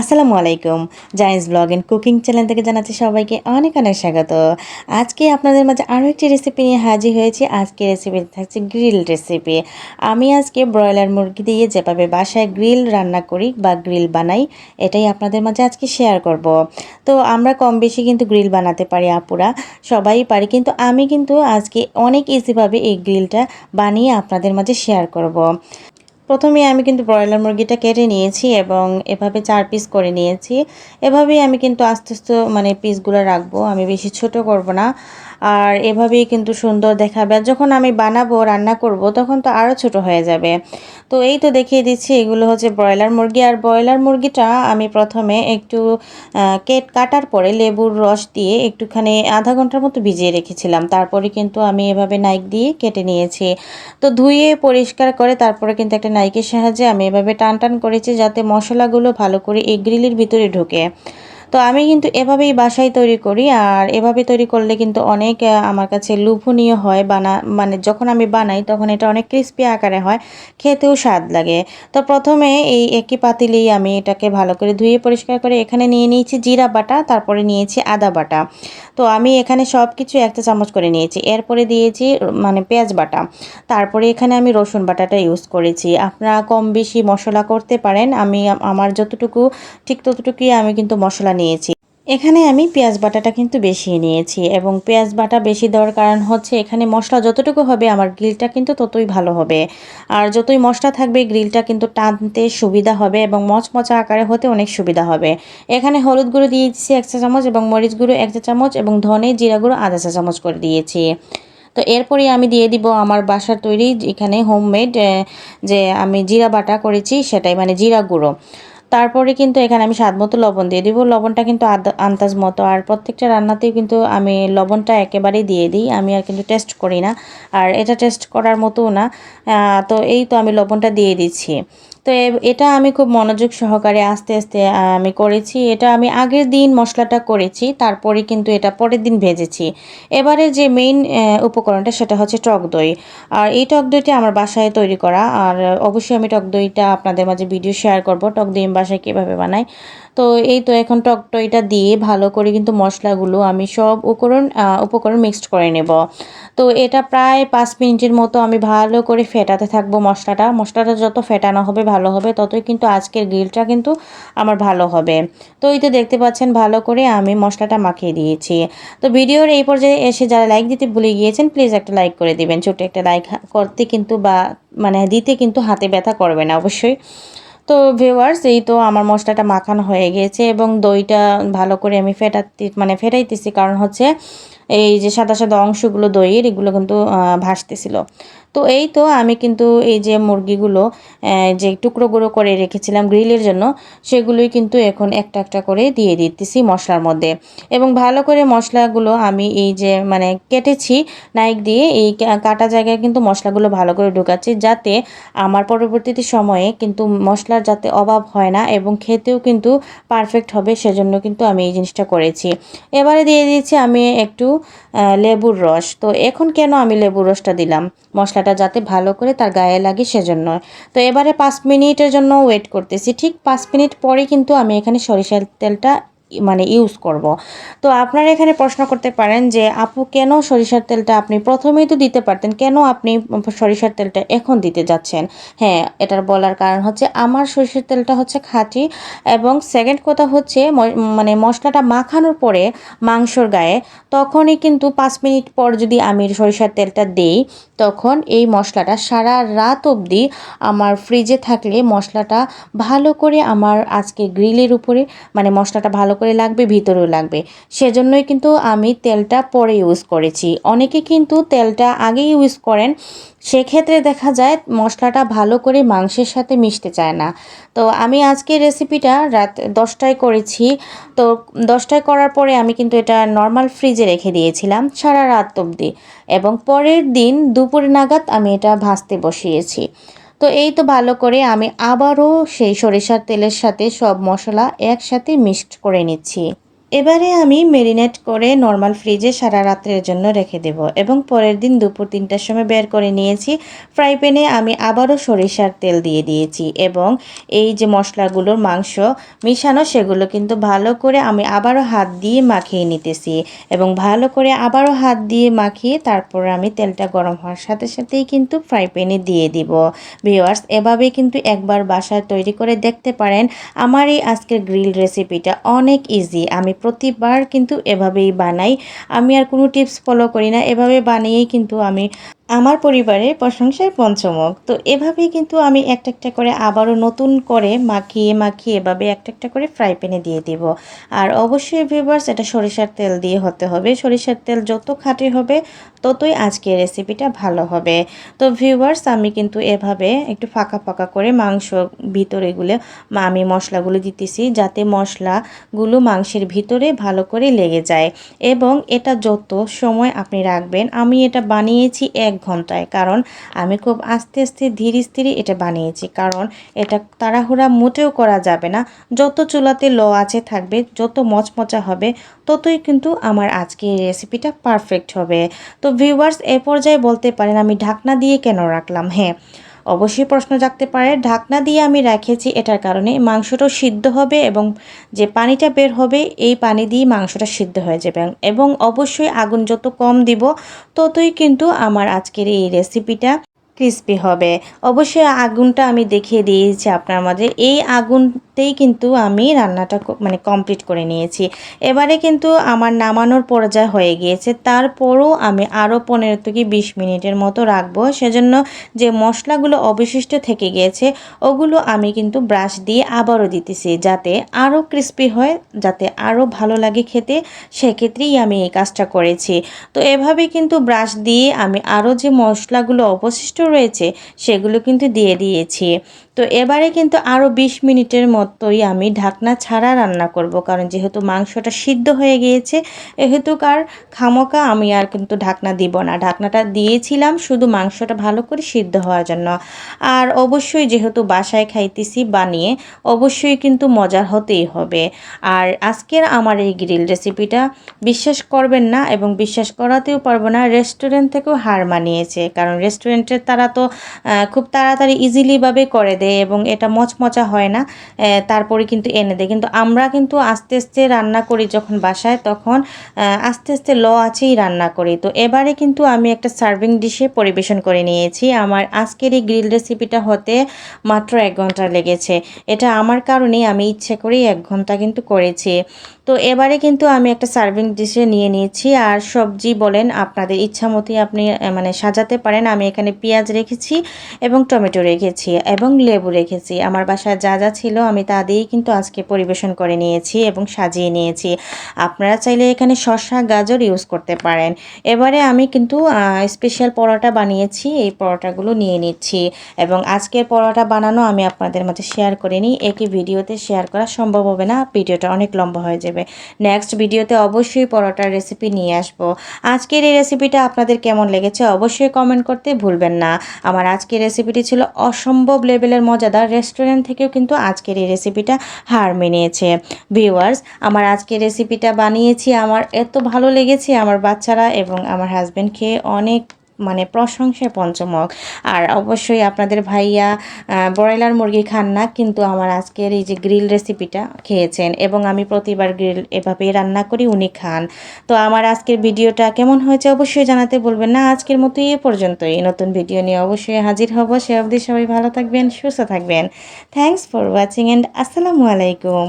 আসসালামু আলাইকুম। Zain's blog and cooking channel থেকে জানাচ্ছি সবাইকে অনেক অনেক স্বাগত। আজকে আপনাদের মাঝে আরও একটি রেসিপি নিয়ে হাজির হয়েছি। আজকে রেসিপি থাকছে গ্রিল রেসিপি আমি আজকে ব্রয়লার মুরগি দিয়ে যেভাবে বাসায় গ্রিল রান্না করি বা গ্রিল বানাই, এটাই আপনাদের মাঝে আজকে শেয়ার করব। তো আমরা কম বেশি কিন্তু গ্রিল বানাতে পারি আপুরা, সবাই পারি। কিন্তু আমি কিন্তু আজকে অনেক ইজিভাবে এই গ্রিলটা বানিয়ে আপনাদের মাঝে শেয়ার করব। প্রথমে আমি কিন্তু ব্রয়লার মুরগিটা কেটে নিয়েছি এবং এভাবে চার পিস করে নিয়েছি। এভাবেই আমি কিন্তু আস্তে আস্তে মানে পিসগুলো রাখব। আমি বেশি ছোট করব না। আর এভাবেই কিন্তু সুন্দর দেখাবে। আর যখন আমি বানাবো, রান্না করব, তখন তো আরও ছোট হয়ে যাবে। তো এই তো দেখিয়ে দিচ্ছি, এগুলো হচ্ছে ব্রয়লার মুরগি। আর ব্রয়লার মুরগিটা আমি প্রথমে একটু কেট কাটার পরে লেবুর রস দিয়ে একটুখানি আধা ঘণ্টার মতো ভিজিয়ে রেখেছিলাম। তারপরে কিন্তু আমি এভাবে নাইক দিয়ে কেটে নিয়েছি। তো ধুয়ে, পরিষ্কার করে তারপরে কিন্তু একটা নাইকের সাহায্যে আমি এভাবে টান টান করেছি যাতে মশলাগুলো ভালো করে এই গ্রিলের ভিতরে ঢোকে। তো আমি কিন্তু এভাবেই বাসায় তৈরি করি, আর এভাবে তৈরি করলে কিন্তু অনেক আমার কাছে লোভনীয় হয় বানা মানে যখন আমি বানাই তখন এটা অনেক ক্রিস্পি আকারে হয়, খেতেও স্বাদ লাগে। তো প্রথমে এই একই পাতিলেই আমি এটাকে ভালো করে ধুয়ে পরিষ্কার করে এখানে নিয়ে নিয়েছি জিরা বাটা, তারপরে নিয়েছি আদা বাটা। তো আমি এখানে সব কিছু একটা চামচ করে নিয়েছি, এরপরে দিয়েছি মানে পেঁয়াজ বাটা। তারপরে এখানে আমি রসুন বাটাটা ইউজ করেছি। আপনারা কম বেশি মশলা করতে পারেন, আমি আমার যতটুকু ঠিক ততটুকুই আমি কিন্তু মশলা নিয়েছি। এখানে আমি পেঁয়াজ বাটাটা কিন্তু বেশি নিয়েছি এবং পেঁয়াজ বাটা বেশি দেওয়ার কারণ হচ্ছে এখানে মশলা যতটুকু হবে আমার গ্রিলটা কিন্তু ততই ভালো হবে। আর যতই মশলা থাকবে, গ্রিলটা কিন্তু টানতে সুবিধা হবে এবং মচমচা আকারে হতে অনেক সুবিধা হবে। এখানে হলুদ গুঁড়ো দিয়েছি এক চা চামচ এবং মরিচ গুঁড়ো এক চা চামচ এবং ধনে জিরা গুঁড়ো আধা চা চামচ করে দিয়েছি। তো এরপরে আমি দিয়ে দিব আমার বাসার তৈরি এখানে হোমমেড যে আমি জিরা বাটা করেছি সেটাই মানে জিরা গুঁড়ো। তারপরে কিন্তু এখানে আমি স্বাদ মতো লবণ দিয়ে দিব। লবণটা কিন্তু আন্দাজ মতো। আর প্রত্যেকটা রান্নাতেই কিন্তু আমি লবণটা একেবারেই দিয়ে দিই। আমি আর কিন্তু টেস্ট করি না। আর এটা টেস্ট করার মতো না। তো এই তো আমি লবণটা দিয়ে দিচ্ছি। তো এটা আমি খুব মনোযোগ সহকারে আস্তে আস্তে আমি করেছি। এটা আমি আগের দিন মশলাটা করেছি, তারপরে কিন্তু এটা পরের দিন ভেজেছি। এবারে যে মেইন উপকরণটা সেটা হচ্ছে টক দই। আর এই টক দইটি আমার বাসায় তৈরি করা, আর অবশ্যই আমি টক দইটা আপনাদের মাঝে ভিডিও শেয়ার করব, টক দই বাসায় কীভাবে বানাই। তো এই তো এখন টক দইটা দিয়ে ভালো করে কিন্তু মশলাগুলো আমি সব উপকরণ উপকরণ মিক্সড করে নেব। তো এটা প্রায় পাঁচ মিনিটের মতো আমি ভালো করে ফেটাতে থাকব মশলাটা। মশলাটা যত ফেটানো হবে, ভালো হবে, ততই কিন্তু আজকের গ্রিলটা কিন্তু আমার ভালো হবে। তো এই তো দেখতে পাচ্ছেন, ভালো করে আমি মশলাটা মাখিয়ে দিয়েছি। তো ভিডিওর এই পর্যায়ে এসে যারা লাইক দিতে ভুলে গিয়েছেন প্লিজ একটা লাইক করে দিবেন। ছোটো একটা লাইক করতে কিন্তু বা মানে দিতে কিন্তু হাতে ব্যথা করবে না, অবশ্যই। তো ভিউয়ার্স এই তো আমার মশলাটা মাখানো হয়ে গিয়েছে এবং দইটা ভালো করে আমি ফেটাতে মানে ফেটাইতেছি। কারণ হচ্ছে এই যে সাদা সাদা অংশগুলো দইয়ের, এগুলো কিন্তু ভাসতেছিল। তো এই তো আমি কিন্তু এই যে মুরগিগুলো যে টুকরো গুঁড়ো করে রেখেছিলাম গ্রিলের জন্য, সেগুলোই কিন্তু এখন একটা একটা করে দিয়ে দিতেছি মশলার মধ্যে। এবং ভালো করে মশলাগুলো আমি এই যে মানে কেটেছি নাইক দিয়ে, এই কাটা জায়গায় কিন্তু মশলাগুলো ভালো করে ঢুকাচ্ছি যাতে আমার পরবর্তীতে সময়ে কিন্তু মশলার যাতে অভাব হয় না এবং খেতেও কিন্তু পারফেক্ট হবে, সেজন্য কিন্তু আমি এই জিনিসটা করেছি। এবারে দিয়ে দিয়েছি আমি একটু লেবুর রস। তো এখন কেন আমি লেবুর রসটা দিলাম মশলাটা যাতে ভালো করে তার গায়ে লাগে সেজন্য। তো এবারে পাঁচ মিনিটের জন্য ওয়েট করতেছি। ঠিক পাঁচ মিনিট পরে কিন্তু আমি এখানে সরিষার তেলটা মানে ইউজ করব। তো আপনারা এখানে প্রশ্ন করতে পারেন যে, আপু, কেন সরিষার তেলটা আপনি প্রথমেই তো দিতে পারতেন, কেন আপনি সরিষার তেলটা এখন দিতে যাচ্ছেন? হ্যাঁ এটার বলার কারণ হচ্ছে আমার সরিষার তেলটা হচ্ছে খাঁটি এবং সেকেন্ড কথা হচ্ছে মানে মশলাটা মাখানোর পরে মাংসর গায়ে তখনই কিন্তু পাঁচ মিনিট পর যদি আমি সরিষার তেলটা দেই, তখন এই মশলাটা সারা রাত অবধি আমার ফ্রিজে থাকলে মশলাটা ভালো করে আমার আজকে গ্রিলের উপরে মানে মশলাটা ভালো করে লাগবে, ভিতরেও লাগবে। সেজন্যই কিন্তু আমি তেলটা পরে ইউজ করেছি। অনেকে কিন্তু তেলটা আগে ইউজ করেন, সেক্ষেত্রে দেখা যায় মশলাটা ভালো করে মাংসের সাথে মিশতে চায় না। তো আমি আজকে রেসিপিটা রাত দশটায় করেছি। তো দশটায় করার পরে আমি কিন্তু এটা নর্মাল ফ্রিজে রেখে দিয়েছিলাম সারা রাত অবধি। এবং পরের দিন দুপুর নাগাদ আমি এটা ভাজতে বসিয়েছি। তো এই তো ভালো করে আমি আবারও সেই সরিষার তেলের সাথে সব মশলা একসাথে মিক্সড করে নিচ্ছি। এবারে আমি মেরিনেট করে নর্মাল ফ্রিজে সারা রাত্রের জন্য রেখে দেব এবং পরের দিন দুপুর তিনটার সময় বের করে নিয়েছি। ফ্রাই প্যানে আমি আবারও সরিষার তেল দিয়ে দিয়েছি এবং এই যে মশলাগুলোর মাংস মিশানো, সেগুলো কিন্তু ভালো করে আমি আবারও হাত দিয়ে মাখিয়ে নিতেছি এবং ভালো করে আবারও হাত দিয়ে মাখিয়ে তারপর আমি তেলটা গরম হওয়ার সাথে সাথেই কিন্তু ফ্রাই প্যানে দিয়ে দিব। ভিওয়ার্স এভাবেই কিন্তু একবার বাসায় তৈরি করে দেখতে পারেন। আমার এই আজকের গ্রিল রেসিপিটা অনেক ইজি। আমি প্রতিবার কিন্তু এভাবেই বানাই। আমি আর কোনো টিপস ফলো করি না। এভাবে বানিয়েই কিন্তু আমি আমার পরিবারের প্রশংসায় পঞ্চমক তো এভাবেই কিন্তু আমি একটা একটা করে আবারও নতুন করে মাখিয়ে মাখিয়ে এভাবে একটা একটা করে ফ্রাই প্যানে দিয়ে দিব। আর অবশ্যই ভিউয়ার্স এটা সরিষার তেল দিয়ে হতে হবে। সরিষার তেল যত খাঁটি হবে, ততই আজকে রেসিপিটা ভালো হবে। তো ভিউয়ার্স আমি কিন্তু এভাবে একটু ফাঁকা ফাঁকা করে মাংস ভিতরেগুলো আমি মশলাগুলো দিতেছি যাতে মশলাগুলো মাংসের ভিতরে ভালো করে লেগে যায়। এবং এটা যত সময় আপনি রাখবেন, আমি এটা বানিয়েছি এক ঘন্টায়। কারণ আমি খুব আস্তে আস্তে ধীরে স্থিরে এটা বানিয়েছি। কারণ এটা তাড়াহুড়া মোটেও করা যাবে না। যত চুলাতে ল আছে থাকবে, যত মচমচা হবে, ততই কিন্তু আমার আজকে রেসিপিটা পারফেক্ট হবে। তো ভিউয়ার্স এ পর্যায়ে বলতে পারেন, আমি ঢাকনা দিয়ে কেন রাখলাম? হ্যাঁ অবশ্যই প্রশ্ন জাগতে পারে। ঢাকনা দিয়ে আমি রেখেছি এটার কারণে। মাংসটাও সিদ্ধ হবে এবং যে পানিটা বের হবে, এই পানি দিয়ে মাংসটা সিদ্ধ হয়ে যাবে। এবং অবশ্যই আগুন যত কম দিব, ততই কিন্তু আমার আজকের এই রেসিপিটা ক্রিস্পি হবে। অবশ্যই আগুনটা আমি দেখিয়ে দিয়েছি আপনার মাঝে এই আগুনতেই কিন্তু আমি রান্নাটা মানে কমপ্লিট করে নিয়েছি। এবারে কিন্তু আমার নামানোর পর্যায় হয়ে গিয়েছে। তারপরও আমি আরও পনেরো থেকে বিশ মিনিটের মতো রাখব। সেজন্য যে মশলাগুলো অবশিষ্ট থেকে গিয়েছে, ওগুলো আমি কিন্তু ব্রাশ দিয়ে আবারও দিতেছি যাতে আরও ক্রিস্পি হয়, যাতে আরও ভালো লাগে খেতে। সেক্ষেত্রেই আমি এই কাজটা করেছি। তো এভাবে কিন্তু ব্রাশ দিয়ে আমি আরও যে মশলাগুলো অবশিষ্ট রয়েছে সেগুলো কিন্তু দিয়ে দিয়েছি। তো এবারে কিন্তু আরও বিশ মিনিটের মতোই আমি ঢাকনা ছাড়া রান্না করব, কারণ যেহেতু মাংসটা সিদ্ধ হয়ে গিয়েছে এহেতু কার খামোকা আমি আর কিন্তু ঢাকনা দিব না। ঢাকনাটা দিয়েছিলাম শুধু মাংসটা ভালো করে সিদ্ধ হওয়ার জন্য। আর অবশ্যই যেহেতু বাসায় খাইতেছি বানিয়ে, অবশ্যই কিন্তু মজার হতেই হবে। আর আজকের আমার এই গ্রিল রেসিপিটা বিশ্বাস করবেন না এবং বিশ্বাস করাতেও পারব না, রেস্টুরেন্ট থেকেও হার মানিয়েছে। কারণ রেস্টুরেন্টের তারা তো খুব তাড়াতাড়ি ইজিলিভাবে করে দেয়। দেয় এবং এটা মচমচা হয় না তারপরে কিন্তু এনে দেয় কিন্তু আমরা কিন্তু আস্তে আস্তে রান্না করি যখন বাসায়, তখন আস্তে আস্তে ল আছেই রান্না করি। তো এবারে কিন্তু আমি একটা সার্ভিং ডিশে পরিবেশন করে নিয়েছি। আমার আজকের এই গ্রিল রেসিপিটা হতে মাত্র এক ঘণ্টা লেগেছে। এটা আমার কারণেই আমি ইচ্ছে করেই এক ঘণ্টা কিন্তু করেছি। তো এবারে কিন্তু আমি একটা সার্ভিং ডিশে নিয়ে নিয়েছি। আর সবজি বলেন, আপনাদের ইচ্ছা মতোই আপনি মানে সাজাতে পারেন। আমি এখানে পেঁয়াজ রেখেছি এবং টমেটো রেখেছি এবং লেবু রেখেছি। আমার বাসায় যা যা ছিল আমি তা দিয়েই কিন্তু আজকে পরিবেশন করে নিয়েছি এবং সাজিয়ে নিয়েছি। আপনারা চাইলে এখানে শসা, গাজর ইউজ করতে পারেন। এবারে আমি কিন্তু স্পেশাল পরোটা বানিয়েছি। এই পরোটাগুলো নিয়ে নিচ্ছি এবং আজকের পরোটা বানানো আমি আপনাদের মাঝে শেয়ার করে নিই। একই ভিডিওতে শেয়ার করা সম্ভব হবে না। ভিডিওটা অনেক লম্বা হয়ে যাবে। নেক্সট ভিডিওতে অবশ্যই পরোটার রেসিপি নিয়ে আসব। আজকের এই রেসিপিটা আপনাদের কেমন লেগেছে অবশ্যই কমেন্ট করতে ভুলবেন না। আমার আজকের রেসিপিটি ছিল অসম্ভব লেভেলের মজাদার রেস্টুরেন্ট থেকেও কিন্তু আজকের এই রেসিপিটা হার মেনিয়েছে ভিউয়ার্স আমার আজকের রেসিপিটা বানিয়েছি, আমার এত ভালো লেগেছে, আমার বাচ্চারা এবং আমার হাজব্যান্ড খেয়ে অনেক মানে প্রশংসায় পঞ্চমক আর অবশ্যই আপনাদের ভাইয়া ব্রয়লার মুরগি খান না, কিন্তু আমার আজকের এই যে গ্রিল রেসিপিটা খেয়েছেন এবং আমি প্রতিবার গ্রিল এভাবেই রান্না করি, উনি খান। তো আমার আজকের ভিডিওটা কেমন হয়েছে অবশ্যই জানাতে বলবেন না। আজকের মতো এ পর্যন্তই। নতুন ভিডিও নিয়ে অবশ্যই হাজির হব। সে অবধি সবাই ভালো থাকবেন, সুস্থ থাকবেন। থ্যাংকস ফর ওয়াচিং অ্যান্ড আসসালামু আলাইকুম।